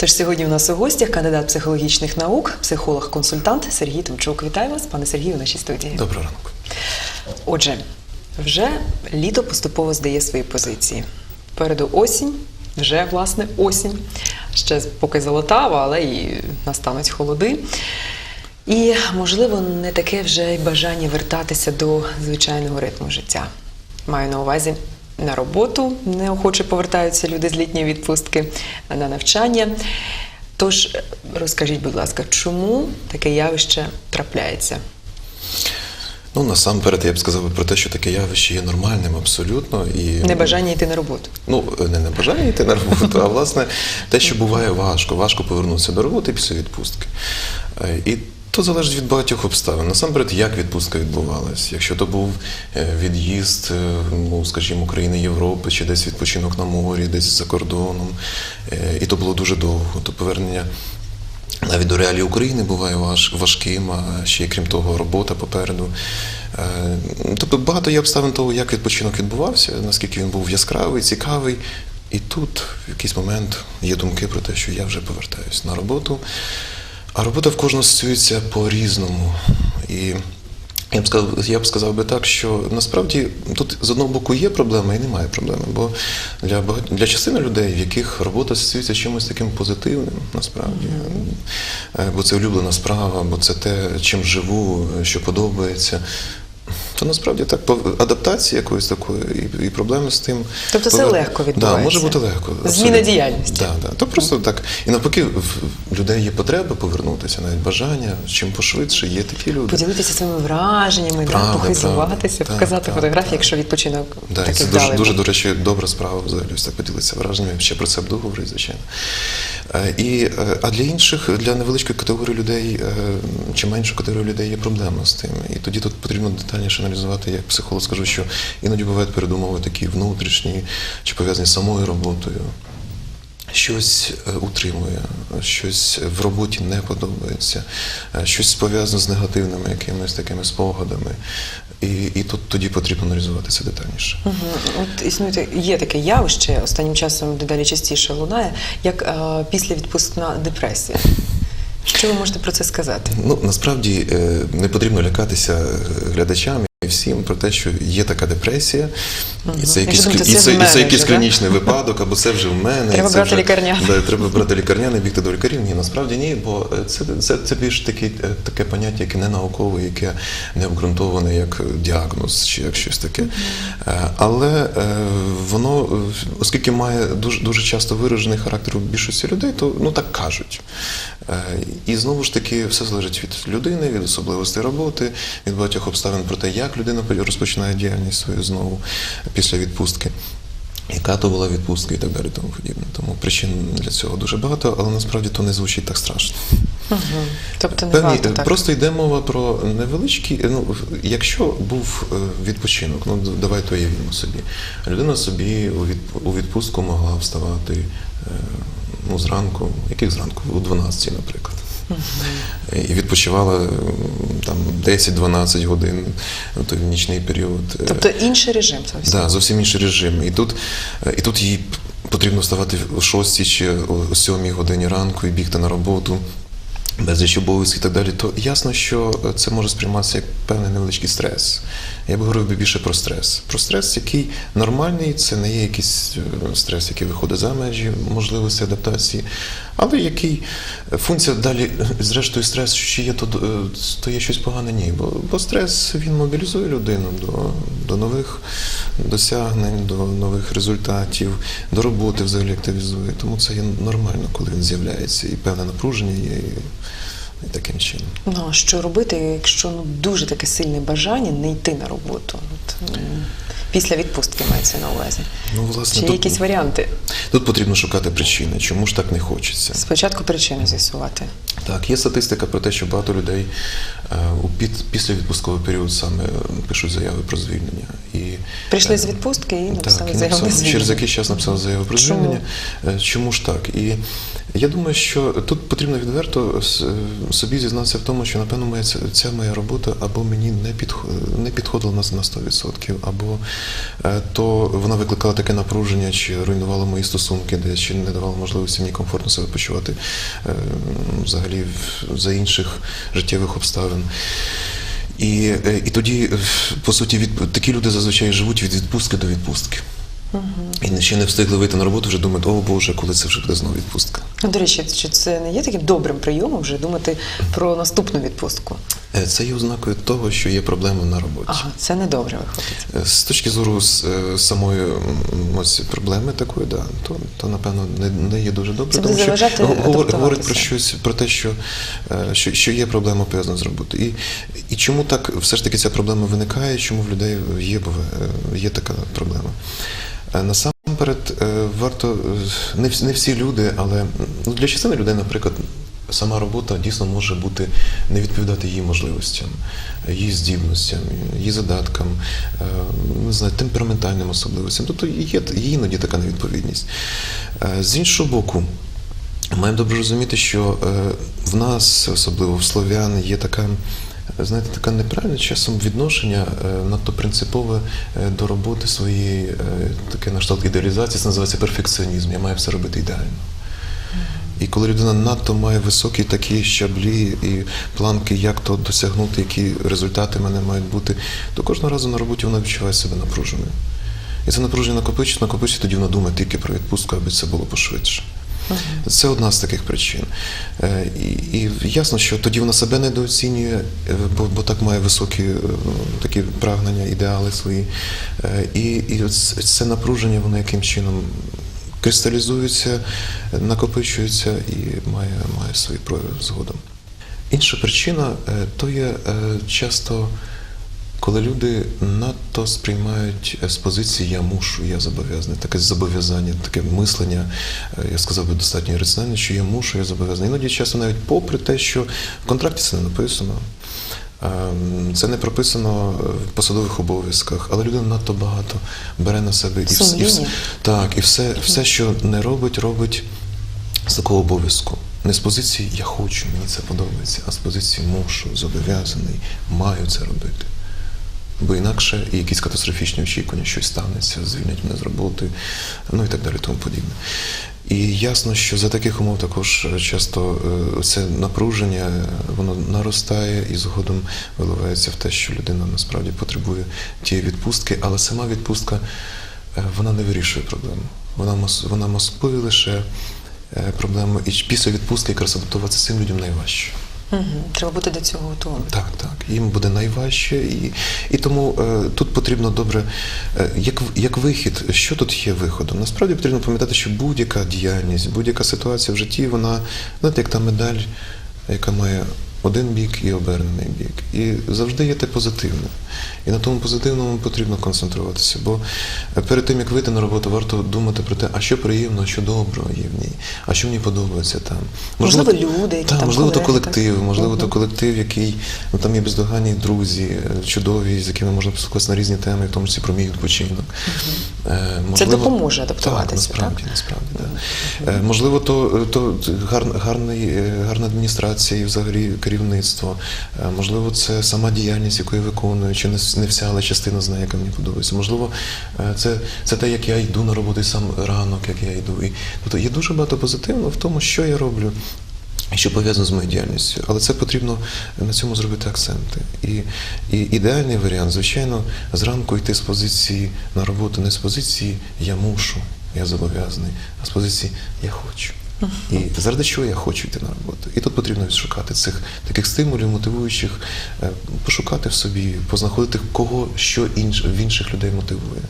Тож сьогодні у нас у гостях кандидат психологічних наук, психолог-консультант Сергій Тимчук. Вітаю вас, пане Сергію, у нашій студії. Доброго ранку. Отже, вже літо поступово здає свої позиції. Попереду осінь, вже власне осінь. Ще поки золотава, але і настануть холоди. І, можливо, не таке вже й бажання вертатися до звичайного ритму життя. Маю на увазі на роботу неохоче повертаються люди з літньої відпустки, на навчання. Тож розкажіть, будь ласка, чому таке явище трапляється? Ну, насамперед, я б сказав би про те, що таке явище є нормальним абсолютно. І, Небажання йти на роботу. Ну, не небажання йти на роботу, а власне те, що буває важко, важко повернутися до роботи після відпустки. Е, І то залежить від багатьох обставин. Насамперед, як відпустка відбувалась. Якщо то був е, від'їзд, е, ну, скажімо, країни Європи, чи десь відпочинок на морі, десь за кордоном, е, і то було дуже довго, то повернення навіть до реалій України буває важ, важким, а ще крім того, робота попереду. Тобто багато є обставин того, як відпочинок відбувався, наскільки він був яскравий, цікавий. І тут в якийсь момент є думки про те, що я вже повертаюся на роботу. А робота в кожного асоціюється по-різному. І я б сказав, я б сказав би так, що насправді тут з одного боку є проблема і немає проблеми. Бо для багат... для частини людей, в яких робота асоціюється чимось таким позитивним, насправді, Е, бо це улюблена справа, бо це те, чим живу, що подобається. То насправді так адаптація якоїсь такої і, і проблеми з тим. Тобто це повер- легко Да, може бути легко. Зміна діяльності. Да, да. То просто так. І навпаки, в людей є потреба повернутися, навіть бажання, чим пошвидше, є такі люди. Поділитися своїми враженнями, да, Правда, похизуватися, правда. показати Так, фотографії, так, якщо відпочинок Да, такий це дуже, вдалий. дуже, до речі, добра справа взагалі ось так поділитися враженнями. Ще про це буду говорити, звичайно. Е, І, е, а для інших, для невеличкої категорії людей е, чи меншої категорії людей є проблема з тим. І тоді тут потрібно детальніше аналізувати, як психолог скажу, що іноді бувають передумови такі внутрішні чи пов'язані з самою роботою. Щось е, утримує, щось в роботі не подобається, е, щось пов'язане з негативними якимись такими спогадами. І, і тут тоді потрібно аналізувати це детальніше. Мгм. От існує є таке явище, останнім часом дедалі частіше лунає, як е, післявідпускна депресія. Що ви можете про це сказати? Ну насправді е, не потрібно лякатися е, глядачам всім про те, що є така депресія, і це якийсь, і це і це якийсь вже, да? клінічний випадок, або це вже в мене. і Треба це брати вже, лікарняний. Да, треба брати лікарняний, бігти до лікарів. Ні, насправді ні, бо це, це, це більш таке, е, таке поняття, яке не наукове, яке не обґрунтоване як діагноз чи як щось таке. Е, Але е, воно, е, оскільки має дуже, дуже часто виражений характер у більшості людей, то ну так кажуть. Е, І знову ж таки, все залежить від людини, від особливостей роботи, від багатьох обставин про те, як людина розпочинає діяльність свою знову після відпустки. Яка то була відпустка і так далі, тому подібне. Тому причин для цього дуже багато, але насправді то не звучить так страшно. Угу. Тобто не Певні, варто так. просто йде мова про невеличкі. Ну, якщо був е, відпочинок, ну давайте уявімо собі. Людина собі у відпустку могла вставати е, ну, зранку, яких зранку? У 12, наприклад. І відпочивала там 10-12 годин в той нічний період. Е, Тобто інший режим зовсім. Да, зовсім інший режим. І тут, е, і тут їй потрібно вставати о 6 чи о 7 годині ранку і бігти на роботу. Безліч обов'язків і так далі, то ясно, що е, це може сприйматися як певний невеличкий стрес. Я б говорив би більше про стрес. Про стрес, який нормальний, це не є якийсь е, стрес, який виходить за межі можливості адаптації, але який е, функція далі, е, зрештою, стрес, чи є то, то є щось погане, ні. Бо, бо стрес він мобілізує людину до, до нових досягнень, до нових результатів, до роботи взагалі активізує. Тому це є нормально, коли він з'являється, і певне напруження є, і таким чином. Ну а що робити, якщо ну дуже таке сильне бажання не йти на роботу? От, після відпустки мається на увазі. Ну, власне, Чи є тут, якісь варіанти? тут потрібно шукати причини, чому ж так не хочеться. Спочатку причини з'ясувати. Так, є статистика про те, що багато людей е, у під, після відпусковий період саме е, пишуть заяви про звільнення. І Прийшли з відпустки і написали так, заяву написав, через якийсь час написав заяву про Чому? звільнення. Е, Чому ж так? І я думаю, що тут потрібно відверто е, собі зізнатися в тому, що напевно моя ця, моя робота або мені не підхо- не підходила на на 100%, або е, то вона викликала таке напруження, чи руйнувала мої стосунки, де чи не давала можливості мені комфортно себе почувати взагалі за інших життєвих обставин. І, е, і тоді, е, по суті, від, такі люди зазвичай живуть від відпустки до відпустки. І не- ще не встигли вийти на роботу, вже думають, о Боже, коли це вже буде знову відпустка. Ну, до речі, чи це не є таким добрим прийомом вже думати про наступну відпустку? Е, Це є ознакою того, що є проблема на роботі. Ага, це не добре виходить. Е, З точки зору з, е, самої ось проблеми такої, да, то, то напевно не, не є дуже добре, Це тому що говор- говорить про щось про те, що, що, що є проблема пов'язана з роботою. І, і чому так все ж таки ця проблема виникає, чому в людей є, є така проблема. Е, Насамперед, е, варто не всі, люди, але ну, для частини людей, наприклад, сама робота дійсно може бути не відповідати її можливостям, її здібностям, її задаткам, е, не знаю, темпераментальним особливостям. Тобто є, іноді така невідповідність. З іншого боку, маємо добре розуміти, що в нас, особливо в слов'ян, є така. Знаєте, таке неправильне часом відношення е, надто принципове е, до роботи своєї, е, таке на кшталт ідеалізації, це називається перфекціонізм. Я маю все робити ідеально. І коли людина надто має високі такі щаблі і планки, як то досягнути, які результати в мене мають бути, то кожного разу на роботі вона відчуває себе напруженою. І це напруження накопичується, накопичується, тоді вона думає тільки про відпустку, аби це було пошвидше. Це одна з таких причин. Е, І, і ясно, що тоді вона себе недооцінює, е, бо, бо так має високі е, такі прагнення, ідеали свої. І, і це напруження, воно яким чином кристалізується, накопичується і має, має свій прояв згодом. Інша причина то є часто, коли люди надто сприймають е, з позиції я мушу, я зобов'язаний, таке зобов'язання, таке мислення, е, я сказав би достатньо раціональне, що я мушу, я зобов'язаний. Іноді часто навіть попри те, що в контракті це не написано. ем, Це не прописано в посадових обов'язках, але людина надто багато бере на себе і все, і все, так, і все, все, що не робить, робить з такого обов'язку. Не з позиції я хочу, мені це подобається, а з позиції мушу, зобов'язаний, маю це робити. Бо інакше і якісь катастрофічні очікування, щось станеться, звільнять мене з роботи, ну і так далі, тому подібне. І ясно, що за таких умов також е, часто е, це напруження, воно наростає і згодом виливається в те, що людина насправді потребує тієї відпустки, але сама відпустка е, вона не вирішує проблему. Вона, мас- вона маскує лише проблему. І після відпустки якраз адаптуватися цим людям найважче. Угу. Треба бути до цього готовим. Так, так. Їм буде найважче, і, і тому е, тут потрібно добре, е, як, як вихід, що тут є виходом? Насправді потрібно пам'ятати, що будь-яка діяльність, будь-яка ситуація в житті, вона, знаєте, як та медаль, яка має один бік і обернений бік. І завжди є те позитивне. І на тому позитивному потрібно концентруватися. Бо е, перед тим, як вийти на роботу, варто думати про те, а що приємного, що доброго є в ній, а що мені подобається там. Можливо, люди, які так, там можливо, то колектив, так? можливо, то колектив, який ну там є бездоганні друзі, е, чудові, з якими можна поспілкуватися на різні теми, в тому числі про мій відпочинок. Е, допоможе адаптуватися, Так, насправді, так? насправді, да. Е, Можливо, то, то гар, гарний, е, гарна адміністрація і взагалі керівництво. Е, Можливо, це сама діяльність, яку я виконую, чи не, вся, але частина знає, яка мені подобається. Можливо, е, це, це те, як я йду на роботу, сам ранок, як я йду. І, тобто є дуже багато позитивного в тому, що я роблю. Що пов'язано з моєю діяльністю, але це потрібно на цьому зробити акценти. І, і ідеальний варіант, звичайно, зранку йти з позиції на роботу, не з позиції я мушу, я зобов'язаний, а з позиції я хочу. І заради чого я хочу йти на роботу. І тут потрібно відшукати цих таких стимулів, мотивуючих, е, пошукати в собі, познаходити кого що інш, в інших людей мотивує.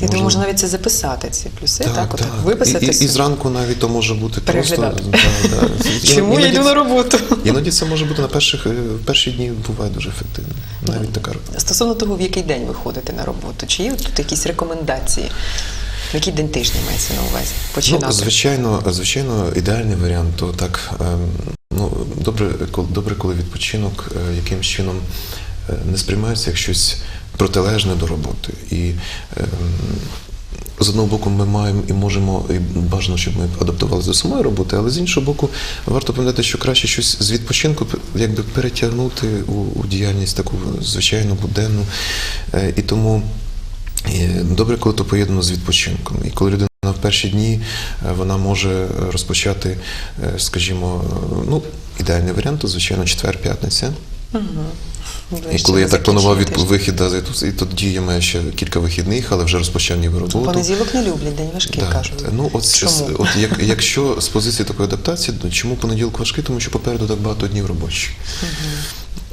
І, Я думаю, можна навіть це записати, ці плюси, так, отак, виписати. І, і, і зранку навіть то може бути Переглядати. просто. Да, да. Чому я йду на роботу? Іноді це може бути на перших е, перші дні буває дуже ефективно. Навіть така Стосовно того, в який день ви ходите на роботу, чи є тут якісь рекомендації? В який день тижня мається на увазі? Починати? ну, звичайно, звичайно, ідеальний варіант, то так ем, ну добре, добре, коли відпочинок е, якимсь чином е, не сприймається як щось протилежне до роботи. І ем, з одного боку, ми маємо і можемо, і бажано, щоб ми адаптувалися до самої роботи, але з іншого боку, варто пам'ятати, що краще щось з відпочинку якби перетягнути у, у діяльність таку звичайну буденну. Е, І тому добре, коли то поєднано з відпочинком. І коли людина в перші дні е, вона може розпочати, е, скажімо, ну, ідеальний варіант, то, звичайно, четвер-п'ятниця. І коли я так планував від вихід, і тоді я маю ще кілька вихідних, але вже розпочав ніби роботу. Понеділок не люблять, день важкий Да. кажуть. Ну, от, Чому? от як, якщо з позиції такої адаптації, чому понеділок важкий? Тому що попереду так багато днів робочих.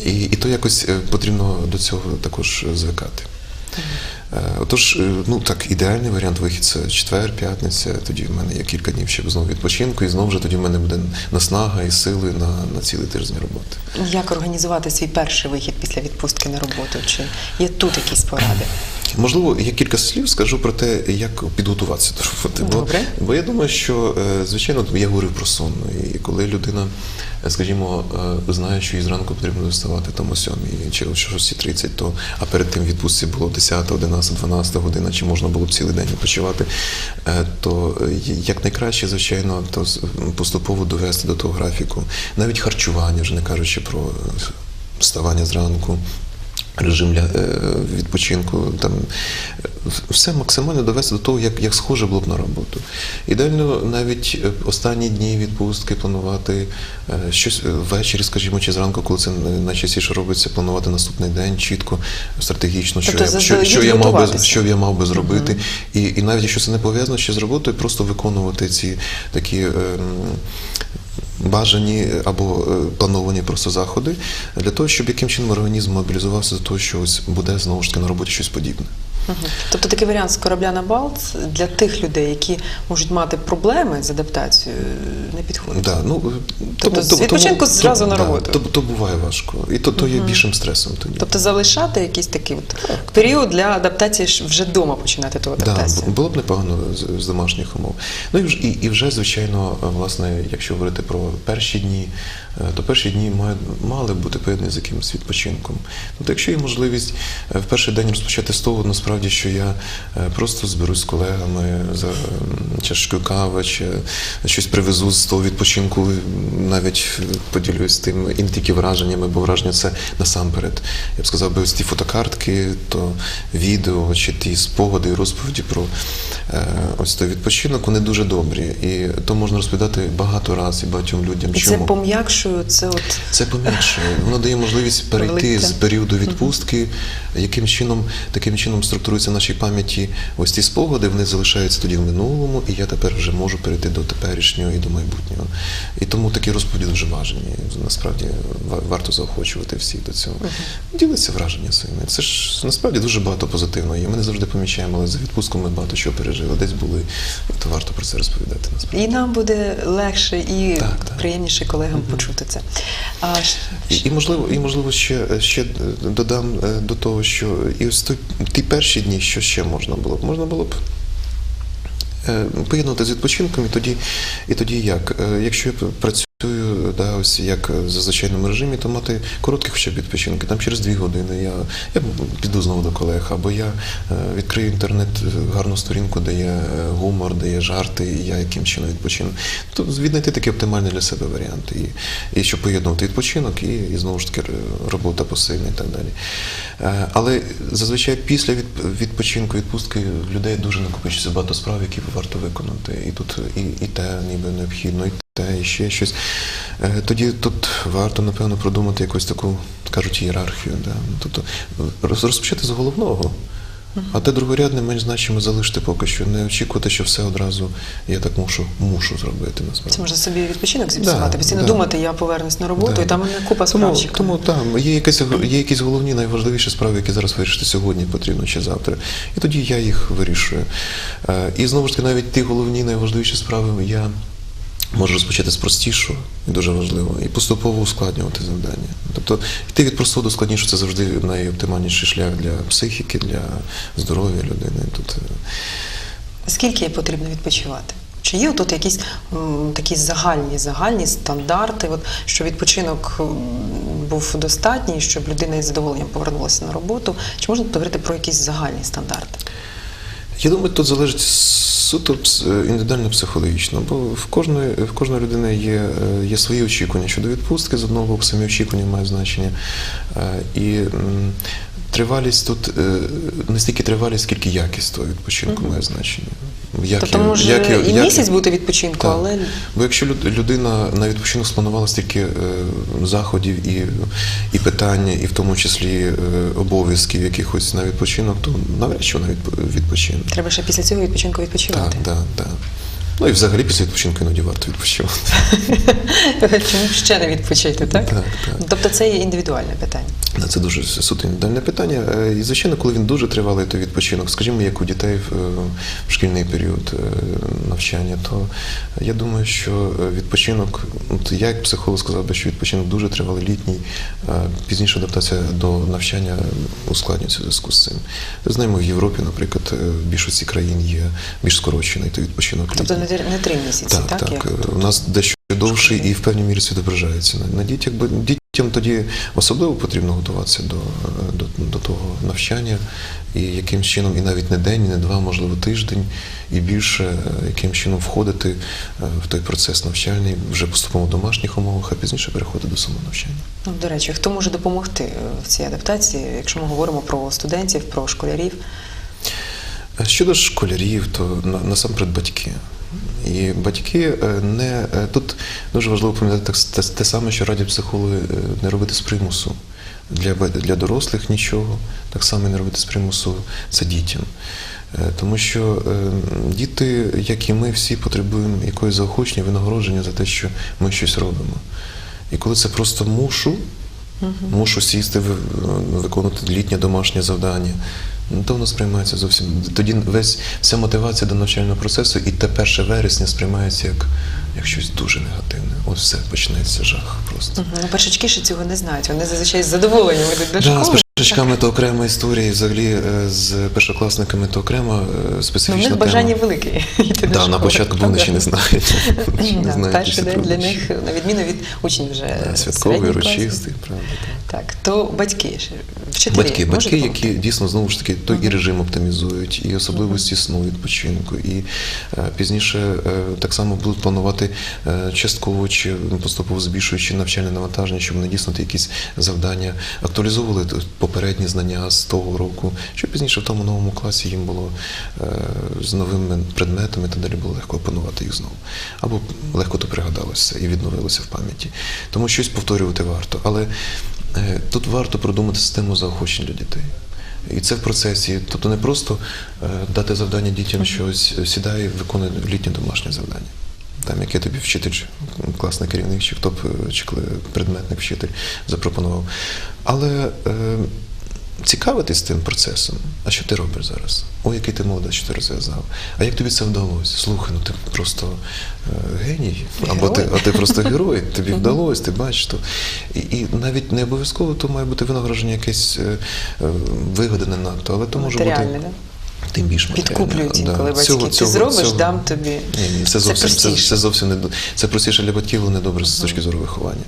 І, і то якось е, потрібно до цього також звикати. Е, Отож, е, ну так, ідеальний варіант вихід це четвер, п'ятниця. Тоді в мене є кілька днів ще знову відпочинку, і знову вже тоді в мене буде наснага і сили на, на цілий тиждень роботи. Як організувати свій перший вихід після відпустки на роботу? Чи є тут якісь поради? Можливо, я кілька слів скажу про те, як підготуватися до роботи. Бо, Добре. бо я думаю, що е, звичайно я говорив про сон. І коли людина, е, скажімо, е, знає, що їй зранку потрібно вставати там о 7 чи о 6.30, то а перед тим відпустці було 10, 11, 12 година, чи можна було б цілий день відпочивати, то е, якнайкраще, звичайно, то поступово довести до того графіку. Навіть харчування, вже не кажучи про вставання зранку режим для е, відпочинку, там е, все максимально довести до того, як, як схоже було б на роботу. Ідеально навіть е, останні дні відпустки планувати е, щось е, ввечері, скажімо, чи зранку, коли це е, найчастіше робиться, планувати наступний день чітко, стратегічно, що, Тобто я, що, що, я мав би, що я мав би зробити. І, і навіть якщо це не пов'язано ще з роботою, просто виконувати ці такі. ем, Бажані або е, плановані просто заходи для того, щоб яким чином організм мобілізувався до того, що ось буде знову ж таки на роботі щось подібне. Мгм. Тобто такий варіант з корабля на балт для тих людей, які можуть мати проблеми з адаптацією, не підходить. Да, ну, Тобто з відпочинку зразу на да, роботу. То, то буває важко. І то, то є більшим стресом тоді. Тобто залишати якийсь такий от період для адаптації вже вдома починати ту адаптацію. б- було б непогано з, з домашніх умов. Ну і, вже- і, і вже, звичайно, власне, якщо говорити про перші дні, то перші дні мали бути поєднані з якимось відпочинком. Тобто, якщо є можливість е, в перший день розпочати з того, насправді, що я е, просто зберусь з колегами за чашкою кави, чи щось привезу з того відпочинку, навіть е, поділюсь тим і не тільки враженнями, бо враження це насамперед. Я б сказав би, ось ті фотокартки, то відео чи ті спогади і розповіді про е, ось той відпочинок, вони дуже добрі. І то можна розповідати багато разів і багатьом людям. І це Чому? Пом'якшує це от Це пом'якшує. Воно дає можливість перейти Велике. з періоду відпустки, яким чином, таким чином структуруються в нашій пам'яті ось ці спогади, вони залишаються тоді в минулому, і я тепер вже можу перейти до теперішнього і до майбутнього. І тому такі розповіді дуже важені. Насправді ва- варто заохочувати всіх до цього. Ділиться враження своїми. Це ж насправді дуже багато позитивного є. Ми не завжди помічаємо, але за відпустку ми багато чого пережили. Десь були, то варто про це розповідати. Насправді. і нам буде легше і Так, так. приємніше колегам почути це. А І, і можливо, і можливо ще, ще додам е, до того, що і ось ті перші дні, що ще можна було б? Можна було б Поєднати з відпочинком, і тоді, і тоді як? Е, Якщо я працюю да, ось як в звичайному режимі, то мати короткі хоча б відпочинки. Там через дві години я, я піду знову до колег, або я е, відкрию інтернет, е, гарну сторінку, де є е, гумор, де є жарти, і я яким чином відпочину. Тобто віднайти такий оптимальний для себе варіант. І, і щоб поєднувати відпочинок і, і знову ж таки робота посильна і так далі. Е, Але зазвичай після відпочинку, відпустки людей дуже накопичується багато справ, які варто виконати. І тут і, і те ніби необхідно, і те, і ще щось. Е, Тоді тут варто, напевно, продумати якусь таку, кажуть, ієрархію. Да? Тобто розпочати з головного. А те другорядне менш значимо залишити поки що. Не очікувати, що все одразу я так мушу, мушу зробити насправді. Це можна собі відпочинок зіпсувати, Да, постійно да. думати, я повернусь на роботу, Да. і там мене купа тому, справ чекає. тому там є якісь, є якісь головні, найважливіші справи, які зараз вирішити сьогодні потрібно чи завтра. І тоді я їх вирішую. Е, І знову ж таки, навіть ті головні, найважливіші справи я можу розпочати з простішого, і дуже важливо, і поступово ускладнювати завдання. Тобто йти від простого до складнішого це завжди найоптимальніший шлях для психіки, для здоров'я людини. Тут е, Скільки потрібно відпочивати? Чи Чи є тут якісь м, такі загальні, загальні стандарти, от, що відпочинок був достатній, щоб людина із задоволенням повернулася на роботу? Чи можна говорити про якісь загальні стандарти? Я думаю, тут залежить суто індивідуально психологічно, бо в кожної, в кожної людини є, е, є свої очікування щодо відпустки. З одного боку, самі очікування мають значення. Е, І тривалість тут е, не стільки тривалість, скільки якість того відпочинку має значення. Як тобто я- може як і як- місяць бути відпочинку, Так. але Бо якщо людина на відпочинок спланувала стільки е, заходів і, і питання, і в тому числі е, обов'язків якихось на відпочинок, то навряд чи вона відп- відпочине. треба ще після цього відпочинку відпочивати. Так, так, так. Ну і взагалі після відпочинку іноді варто відпочивати. Чому ще не відпочити, так? Так, так. Тобто це є індивідуальне питання. Це дуже суто індивідуальне питання. Е, І звичайно, коли він дуже тривалий, то відпочинок, скажімо, як у дітей в, шкільний період е, навчання, то я думаю, що е, відпочинок, от я як психолог сказав би, що відпочинок дуже тривалий літній, пізніше адаптація до навчання ускладнюється в зв'язку з цим. Знаємо, в Європі, наприклад, в більшості країн є більш скорочений той відпочинок. Тобто літній. Не, три- місяці, так? Так, так. як. У нас дещо довший і в певній мірі це відображається на, дітях. Бо дітям тоді особливо потрібно готуватися до, до, до того навчання, і яким чином, і навіть не день, і не два, можливо, тиждень, і більше, е, яким чином входити е, в той процес навчальний вже поступово в домашніх умовах, а пізніше переходити до самого навчання. Ну, до речі, хто може допомогти е, в цій адаптації, якщо ми говоримо про студентів, про школярів? Щодо школярів, то насамперед батьки. І батьки е, не е, тут дуже важливо пам'ятати так, те, те саме, що радять психологи е, не робити з примусу. Для, для дорослих нічого, так само не робити з примусу це дітям. Тому що діти, як і ми, всі потребуємо якоїсь заохочення, винагородження за те, що ми щось робимо. І коли це просто мушу, мушу сісти, ви- виконувати літнє домашнє завдання. То воно сприймається зовсім. Тоді весь вся мотивація до навчального процесу і те 1 вересня сприймається як, як щось дуже негативне. Ось все почнеться жах просто. Ну, першачки ще цього не знають. Вони зазвичай з задоволенням йдуть до школи. Першачками то окрема історія, і взагалі е, з першокласниками то окрема е, Ну, в специфічна них тема. бажання велике йти до Да, школи. на початку вони ще не знають. Ще не Да, знають Перший день для труднощі. них, на відміну від учнів вже Да, Святковий, середніх класів. урочистий, правда. так. Так, то батьки, ще, вчителі Батьки, можуть батьки, допомогти? які дійсно знову ж таки то і режим оптимізують, і особливості сну відпочинку, і е, пізніше е, так само будуть планувати е, частково чи поступово збільшуючи навчальне навантаження, щоб надіснути якісь завдання, актуалізовували т- попередні знання з того року, щоб пізніше в тому новому класі їм було е, з новими предметами та далі було легко опанувати їх знову. Або легко то пригадалося і відновилося в пам'яті. Тому щось повторювати варто. Але Е, Тут варто продумати систему заохочень для дітей. І це в процесі. Тобто не просто е, дати завдання дітям, що ось е, сідай, виконуй літнє домашнє завдання. Там, яке тобі вчитель, чи класний керівник, чи хто б, е, чи предметник вчитель запропонував. Але е, цікавитись тим процесом. А що ти робиш зараз? О, який ти молодець, що ти розв'язав. А як тобі це вдалося? Слухай, ну ти просто е, геній, або ти, а ти просто герой, тобі вдалося, ти бачиш то. І, і навіть не обов'язково то має бути винагородження якесь е, е, вигодане надто, але то може бути да? Тим більш. Підкуплюють Да. інколи батьки. Цього- Ти цього- зробиш, цього- дам тобі. ні, ні, це зовсім це, простіше. це зовсім не це простіше для батьків, але не добре з точки зору виховання.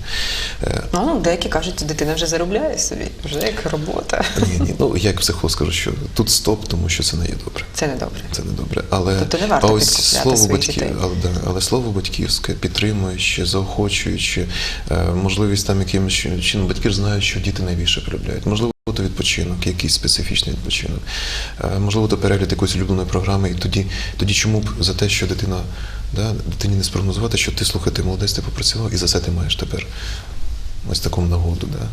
Е, Ну, деякі кажуть, дитина вже заробляє собі, вже як робота. Ні, ні, ну я як психолог скажу, що тут стоп, тому що це не є добре. Це не добре. Це не добре. Але Тобто не варто а ось слово батьків, але, да, але слово батьківське, підтримуючи, заохочуючи, е, можливість там якимось чином батьки ж знають, що діти найбільше полюбляють. Можливо, то відпочинок, якийсь специфічний відпочинок. Е, Можливо, то перегляд якоїсь улюбленої програми, і тоді, тоді чому б за те, що дитина да, дитині не спрогнозувати, що ти слухай, ти молодець, ти попрацював, і за це ти маєш тепер ось таку нагоду. Да.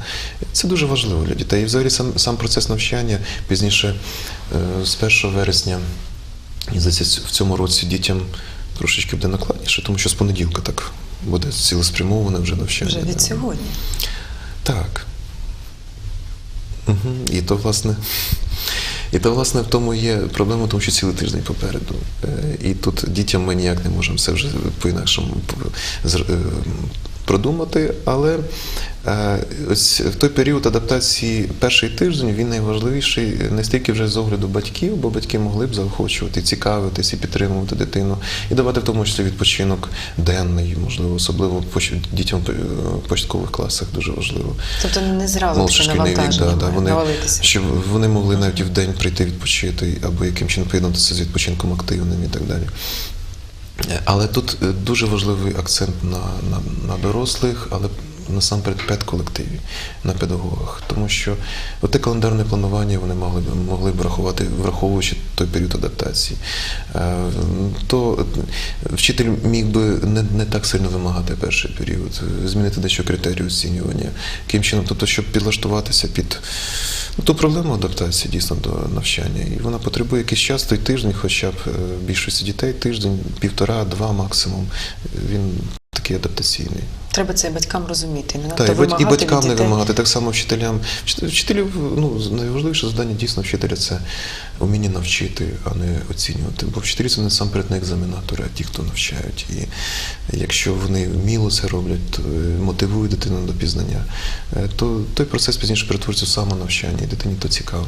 Це дуже важливо для дітей. І взагалі сам, сам процес навчання пізніше е, з 1 вересня, і в цьому році дітям трошечки буде накладніше, тому що з понеділка так буде цілеспрямоване вже навчання. Вже від да. сьогодні. Так. Угу. І то, власне, і то, власне, в тому є проблема, тому що цілий тиждень попереду. Е, І тут дітям ми ніяк не можемо це вже по-інакшому е, продумати, але е, ось в той період адаптації перший тиждень він найважливіший не стільки вже з огляду батьків, бо батьки могли б заохочувати, цікавитись і підтримувати дитину, і давати в тому числі відпочинок денний, можливо, особливо дітям е, в початкових класах дуже важливо. Тобто не зразу Малошкільний навантаження да, да, вони, щоб вони могли навіть в день прийти відпочити або яким чином поєднатися з відпочинком активним і так далі. Але тут е, дуже важливий акцент на, на, на дорослих, але насамперед педколективі, на педагогах. Тому що те календарне планування вони могли б могли б врахувати, враховуючи той період адаптації. Е, То вчитель міг би не, не так сильно вимагати перший період, змінити дещо критерії оцінювання. Яким чином, тобто, щоб підлаштуватися під ну, ту проблему адаптації дійсно до навчання. І вона потребує якийсь час, той тиждень, хоча б е, більшості дітей, тиждень, півтора, два максимум. Він такий адаптаційний. Треба це і батькам розуміти. Не надто і, бать- і батькам від не вимагати, так само вчителям. Вчителів, ну, найважливіше завдання дійсно вчителя це вміння навчити, а не оцінювати. Бо вчителі це не екзаменатори, а ті, хто навчають. І якщо вони вміло це роблять, то е, мотивують дитину до пізнання, е, то той процес пізніше перетвориться в самонавчання, і дитині то цікаво.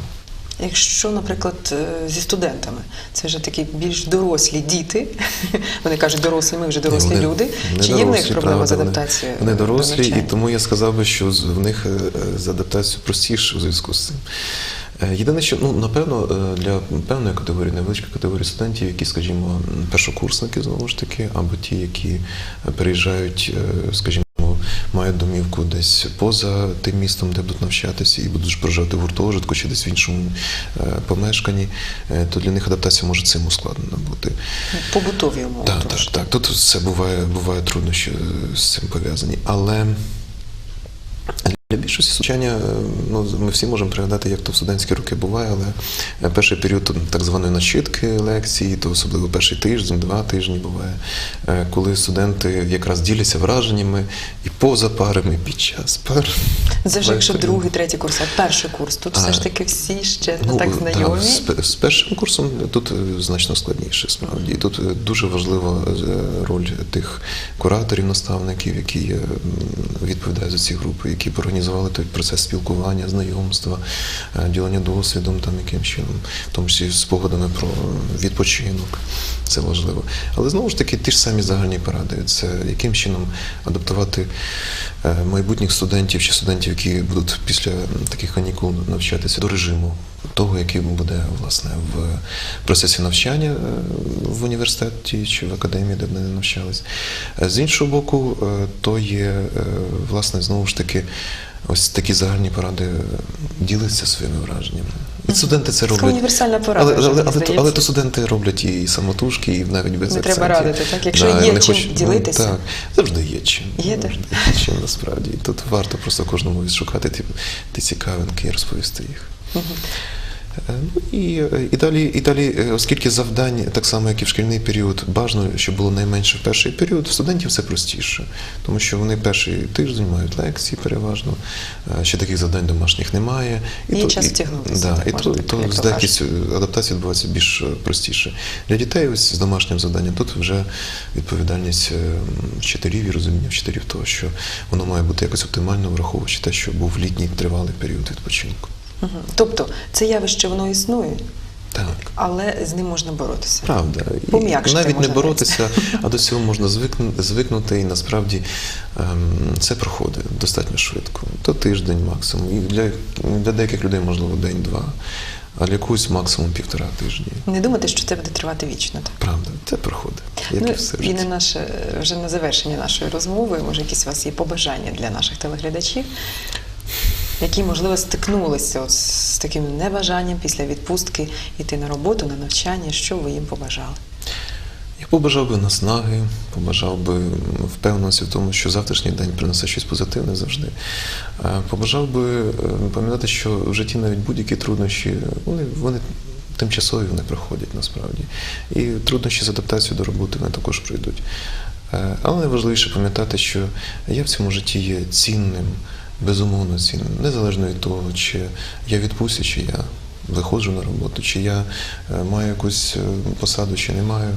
Якщо, наприклад, е, зі студентами, це вже такі більш дорослі діти, вони кажуть, дорослі, ми вже дорослі Вони- люди. Чи є в них проблема з правда, вони- адаптацією? Вони до дорослі, і тому я сказав би, що в них е, з адаптацією простіше у зв'язку з цим. Е, Єдине, що ну напевно для певної категорії, невеличкої категорії студентів, які, скажімо, першокурсники знову ж таки, або ті, які переїжджають, е, скажімо, мають домівку десь поза тим містом, де будуть навчатися, і будуть проживати в гуртожитку чи десь в іншому е, помешканні, е, то для них адаптація може цим ускладнена бути. Побутові умови. Так, так, так. Тут все буває, буває труднощі з цим пов'язані. Але більшості навчання, е, ну, ми всі можемо пригадати, як то в студентські роки буває, але е, перший період так званої начитки лекції, то особливо перший тиждень, два тижні буває, е, коли студенти якраз діляться враженнями і поза парами, і під час пар. Вже якщо другий, третій курс, а перший курс. Тут А, все ж таки всі ще Ну, так так, знайомі. з, з першим курсом тут значно складніше, справді. І тут дуже важлива роль тих кураторів, наставників, які відповідають за ці групи, які б організували той процес спілкування, знайомства, е, ділення досвідом, там яким чином, в тому числі спогадами про відпочинок. Це важливо. Але знову ж таки, ті ж самі загальні поради. Це яким чином адаптувати е, майбутніх студентів чи студентів, які будуть після таких канікул навчатися до режиму того, який буде власне в процесі навчання е, в університеті чи в академії, де вони навчались. Е, З іншого боку, то є власне знову ж таки. Ось такі загальні поради діляться ділиться своїми враженнями. І студенти це роблять. роблять. універсальна порада Але, але, але, то, але то студенти роблять і самотужки, і навіть без Не акцентів. треба радити, так? Якщо Да, є чим хоч... ділитися. Ну, так, завжди є чим. Є, так? завжди є чим насправді. І тут варто просто кожному відшукати ті, ті цікавинки і розповісти їх. Е, Ну і, е, і далі, і далі, е, оскільки завдань, так само як і в шкільний період, бажано, щоб було найменше в перший період, в студентів це простіше, тому що вони перший тиждень мають лекції переважно, е, ще таких завдань домашніх немає. Є час втягнутися, Да, і то, так, то то е, адаптації відбувається більш е, простіше. Для дітей ось з домашнім завданням тут вже відповідальність е, вчителів і розуміння вчителів того, що воно має бути якось оптимально, враховуючи те, що був літній тривалий період відпочинку. Мгм. Тобто це явище воно існує, Так. але з ним можна боротися. Правда, Пом'якшити навіть не боротися, а до цього можна звикнути, і насправді ем, це проходить достатньо швидко. То тиждень максимум. І для, для деяких людей, можливо, день-два, а для когось максимум півтора тижні. Не думати, що це буде тривати вічно. Так? Правда, це проходить, як ну, і все і на наше вже на завершення нашої розмови, може, якісь у вас є побажання для наших телеглядачів, які, можливо, стикнулися от з таким небажанням після відпустки йти на роботу, на навчання. Що ви їм побажали? Я побажав би наснаги, побажав би впевненості в тому, що завтрашній день принесе щось позитивне завжди. Е, Побажав би е, пам'ятати, що в житті навіть будь-які труднощі, вони, вони тимчасові, вони проходять насправді. І труднощі з адаптацією до роботи вони також пройдуть. Е, Але найважливіше пам'ятати, що я в цьому житті є цінним, безумовно цінним, незалежно від того, чи я відпустці, чи я виходжу на роботу, чи я е, маю якусь е, посаду, чи не маю.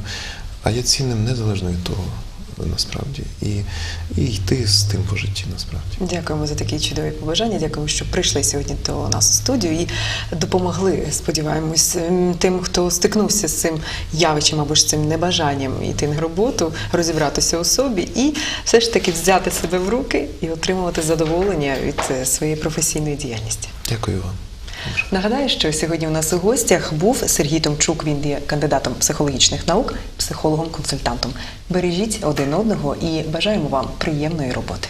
А я цінним незалежно від того, насправді, і, і йти з тим по житті насправді. Дякуємо за такі чудові побажання. Дякуємо, що прийшли сьогодні до нас у студію і допомогли, сподіваємось, тим, хто стикнувся з цим явищем або ж цим небажанням йти на роботу, розібратися у собі і все ж таки взяти себе в руки і отримувати задоволення від е, своєї професійної діяльності. Дякую вам. Нагадаю, що сьогодні у нас у гостях був Сергій Томчук. Він є кандидатом психологічних наук, психологом-консультантом. Бережіть один одного і бажаємо вам приємної роботи.